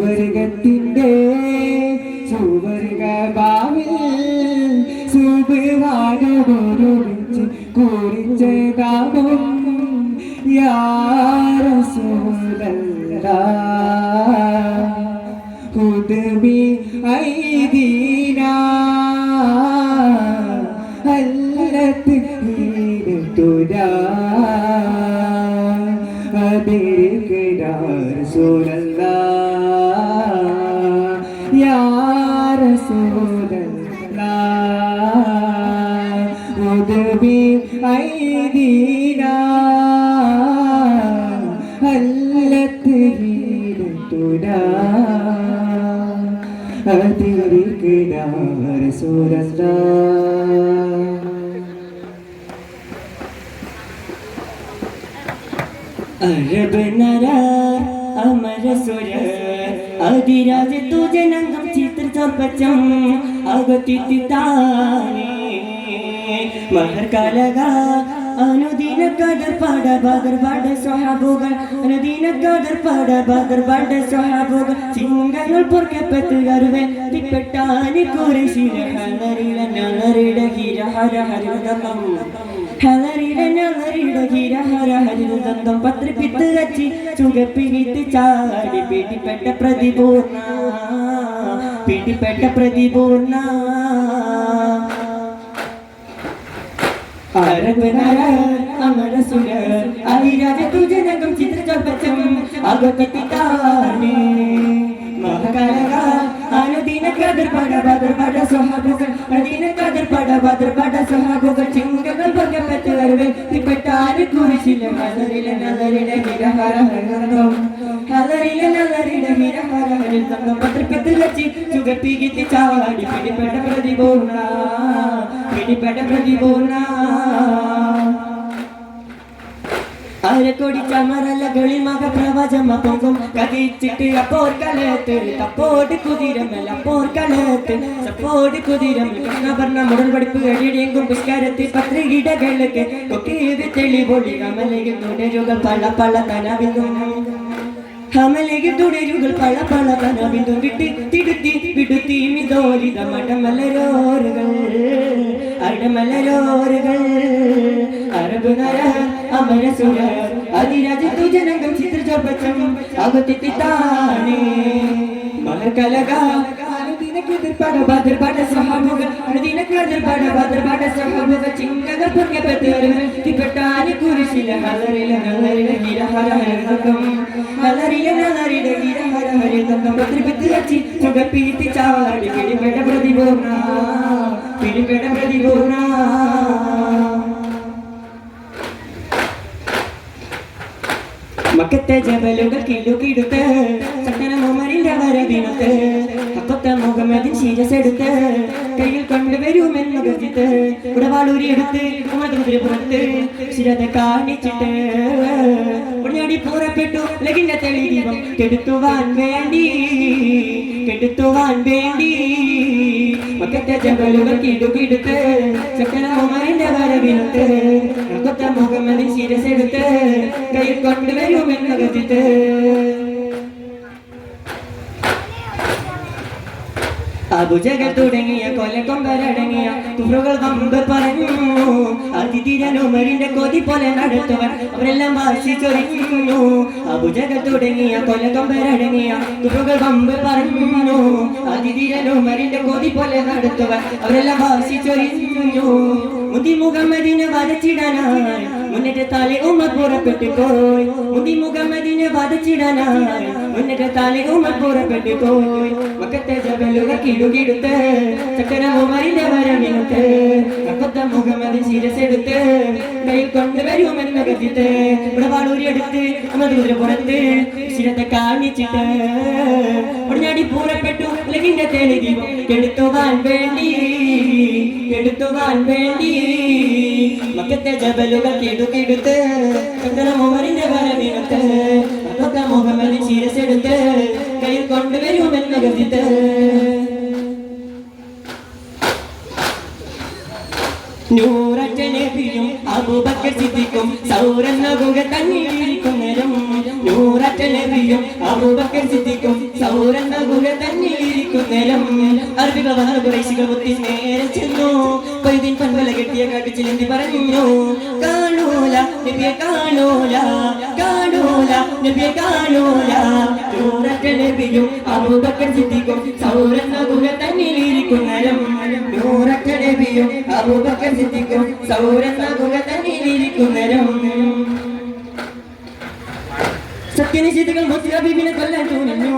സുവർഗത്തിന്റെ സുവർഗഭാവിൽ സുബിഹാനൊരുമിച്ച് കുറിച്ച കാമം ഹുദബി ഐദീന ഹല്ലത്ത് ഹീനത്തുരാ أدركنا رسول الله അവതരിക്കിടാര സൂരസ അരബനര അമര സുര അതിരാജ തുജനംഗം ചിത്ര സർപ്പച്ചം അകത്തി താനേ മഹർ കലക അനുദിന കദർ പാട ബദർ പാട സ്വഹാബുകൾ അനുദിന കദർ പാട ബദർ പാട സ്വഹാബുകൾ. ചിങ്ങകൾ പൊർക്കപ്പെട്ട് കരുവൻ തിപ്പെട്ടാനി കുറിശില ഹലറില നളറിട ഹിര ഹര ഹരിതം ഹലറിട നളറിട ഹിര ഹര ഹരിതം പത്രിപ്പിത്ത് കച്ചി ചുകപ്പിനിത്ത് ചാടി പിടിപ്പെട്ട പ്രതിപൂർണ പിടിപ്പെട്ട പ്രതിപൂർണ. ചിത്രചോപ്പച്ചം അകത്തിത്താനേ മഹകലക അനുദിന കതിർ പട ബദർ പട സ്വഹാബുകൾ അനുദിന കതിർ പട ബദർ പട സ്വഹാബുകൾ ചിങ്കകൾ ഭംഗപ്പെട്ട് വരുവേ തിപ്പെട്ടാന് കുരിശില ഹലറില നലറിട ഹിരഹര ഹരതം ഹലറില നലറിട ഹിരഹര ഹരതം പത്രപ്പെട്ട് ലച്ചി ചുകപ്പികിത്തി ചാടി പിടിപ്പെട്ട പ്രതിപൂർണ പിടിപ്പെട്ട പ്രതിപൂർണ അരക്കൊടി ചമറലകളിൽ മക പ്രവചമ പോകും കതിച്ചിട്ട് അപ്പോർ കളത്ത് തപ്പോട് കുതിരമല്ല അപ്പോർ കളത്ത് സപ്പോട് കുതിരം കൃഷ്ണവർണ മുടൽ പഠിപ്പ് കഴിയെങ്കും പുഷ്കരത്തിൽ പത്രികിടകൾക്ക് കൊക്കീത് തെളിപൊളി കമലയിൽ തുടരുകൾ പല പല തനവിന്നും ഹമലയിൽ തുടരുകൾ പല പല കനവിന്ദു വിട്ടി തിടുത്തി വിടുത്തി മിതോലിത മടമലരോരുകൾ അടമലരോരുകൾ. അറബ് നര അമര സുര അതിരാജത്തു ജനകം ചിത്ര ചപ്പച്ചം അകത്തിത്താനേ മഹർകലക അനുദിനക്കെതിർപ്പാട ഭദ്രപാട സഹാബുകൾ അനുദിനക്കെതിർപ്പാട ഭദ്രപാട സഹാബുകൾ വരുവൻ ഹലരില ഹലരില ഹലറില ഹര ഹിരഹര ഹരിതം ഹലറില നല്ലറില ഹിരഹര ഹരിതം പത്രിപ്പിത്ത് കച്ചി ചുകപ്പീത്തി ചാടി പിടിപ്പെട്ട പ്രതിപൂർണ പിടിപ്പെട്ട പ്രതിപൂർണ. മക്കത്തെ ജബലുകൾ കിലുകിടുത്ത് ചക്കന മുമരിന്റെ വരവിനത്ത് അക്കൊത്ത മുഖമതിൻ ശീരസെടുത്ത് കയ്യിൽ കൊണ്ടുവരുമെന്ന് കരുതിട്ട് ഉടവാളൂരി എടുത്ത് പുറത്ത് ശിരത കാണിച്ചിട്ട് ഉടനടി പുറപ്പെട്ടു. ലഗിന്റെ തെളി ദീപം കെടുത്തുവാൻ വേണ്ടി കെടുത്തുവാൻ വേണ്ടി മക്കത്തെ ജബലുകൾ കിടുകിടുത്ത് മുഖമതിൻ ശിരസെടുത്ത് കയ്യിൽ കൊണ്ടുവരുമെന്ന് ഗർജിത്ത് അബുജകൾ തുടങ്ങിയ കൊലക്കൊമ്പരടങ്ങിയ തുറകൾ കമ്പ് പറഞ്ഞു. അതിഥിരനുമരിന്റെ കൊതി പോലെ നടത്തുവൻ അവരെല്ലാം വാശിച്ചൊരിക്കുന്നു. അബുജകൾ തുടങ്ങിയ കൊലക്കൊമ്പരടങ്ങിയ തുറകൾ കമ്പ് പറഞ്ഞു. അതിഥിരനുമരിന്റെ കൊതി പോലെ നടത്തുവൻ അവരെല്ലാം വാശിച്ചൊരിക്കുന്നു. മുതി മുഹമ്മദിനെ വരച്ചിടാനായി മുന്നിട്ട് താലെ ഉമ്മ പുറപ്പെട്ടു പോയി മുതി മുഹമ്മദിനെ വരച്ചിടാനായി മുന്നിട്ട് താലെ ഉമ്മ പുറപ്പെട്ടു പോയി മക്കത്തെ ജബലുകൾ കിടുകിടുത്ത് ചക്കര ഉമറിന്റെ വരവിനത്ത് മക്കത്ത മുഹമ്മദ് ശിരസെടുത്ത് കയ്യിൽ കൊണ്ടുവരുമെന്ന് വാളൂരി എടുത്ത് അമ്മദൂര പുറത്ത് ശിരത്തെ കാണിച്ചിട്ട് ഉടനടി പൂരപ്പെട്ടു. ലഗിന്റെ തെളി ദീപം കെടുത്തുവാൻ വേണ്ടി കെടുത്തുവാൻ വേണ്ടി. മക്കത്തെ ജബലുകൾ കിടുകിടുത്ത് ചക്കര കരുതിട്ട് നൂററ്റ നബിയും അബൂബക്കർ സിദ്ദീഖും തന്നിരിക്കുന്നതും നൂററ്റ നൂററ്റ നബിയും അബൂബക്കർ സിദ്ദീഖും സൗരന്ന ഗുഹ തന്നിലിരിക്കും നേരം അറബികൾ വന്ന കുറേശികൾ മുത്തി നേരെ ചെന്നു. പൈതിൻ പൻപല കെട്ടിയ കാട്ടിച്ചിലെന്തി പറഞ്ഞു. കാണൂല നബിയെ കാണൂല കാണൂല നബിയെ കാണൂല. നൂററ്റ നബിയും അബൂബക്കർ സിദ്ദീഖും സൗരന്ന ഗുഹ തന്നിലിരിക്കും നേരം നൂററ്റ നബിയും അബൂബക്കർ സിദ്ദീഖും സൗരന്ന ഗുഹ തന്നിലിരിക്കും നേരം സത്യനിശ്ചിതകൾ മുസ്ലിബിനെ കൊല്ലാൻ തോന്നുന്നു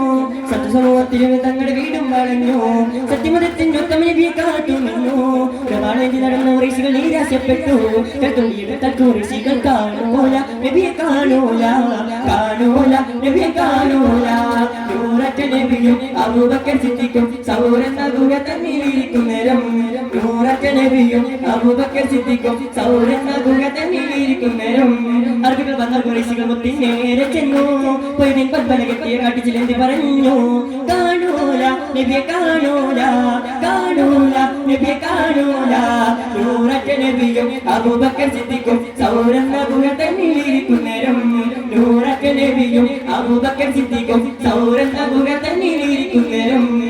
സത്യസമൂഹത്തിൽ തങ്ങളുടെ വീടും വളഞ്ഞു. സത്യമതത്തിന്റെ വീ കാട്ടുന്നു പ്രമാണത്തിൽ നടന്ന ഋഷികൾ നിരാശപ്പെട്ടു. തത്വ ഋഷികൾ കാണൂല നബിയെ കാണൂല കാണൂല നബിയെ കാണൂല. നൂററ്റ നബിയും അബൂബക്കർ സിദ്ധിക്കും സൗരന്ന ഗുഹ തന്നിലിരിക്കും നേരം നബിയും അബൂബക്കർ സിദ്ദിഖും സൗരന്ന ദുഗത നീരിക്കും നേരം. അറബികൾ വന്ന കുറേശികൾ മുത്തി നേരെ ചെന്നു. പൊയ്തിൻ പത്മന കെട്ടിയ കാട്ടിച്ചിലെന്തി പറഞ്ഞു? കാണൂല നബിയെ കാണൂല കാണൂല നബിയെ കാണൂല. നൂററ്റ നബിയും അബൂബക്കർ സിദ്ദിഖും സൗരന്ന ഗുഹ നീരിക്കും നേരം. നൂററ്റ നബിയും അബൂബക്കർ സിദ്ദിഖും സൗരന്ന ദുഗത നീരിക്കും നേരം.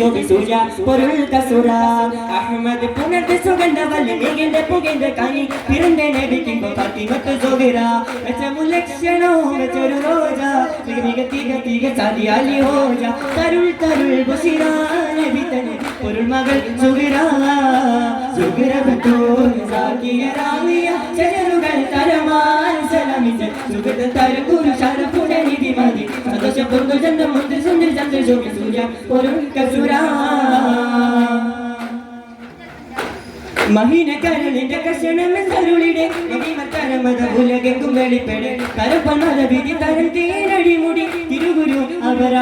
ശോഭിച്ചു ഞാൻ പൊരുൾകസുര അഹമ്മദ് പുനർത്തി സുഗന്ധവല്ലി നീകിന്റെ പുകിന്റെ കനി പിറന്റെ നബിക്കുമ്പോ ഫാത്തിമത്ത് സുഗിര വെച്ച മുലക്ഷണവും വെച്ചൊരു റോജ. തിക തിക തിക ചതിയാലി ഹോജ. തരുൾ തരുൾ ബുസിര നബി തന്നെ പൊരുൾ മകൾ സുഗിര. സുഗിര ബത്തോ സാക്കിയ രാവിയ. ചെറുകൾ തരമാൻ സലമിച്ച മതി. ശബ്ദം ചന്ദ്രം മന്ത്രി സുന്ദരി ചന്ദ്ര ജോലി സൂര്യ ഒരു കസൂര മഹിന കരുളിന്റെ കഷണമെന്തരുളിടെ മഹിമത്തരമത ഉലകെങ്കും വിധി തരം തേനടിമുടി തിരുഗുരു അവരാ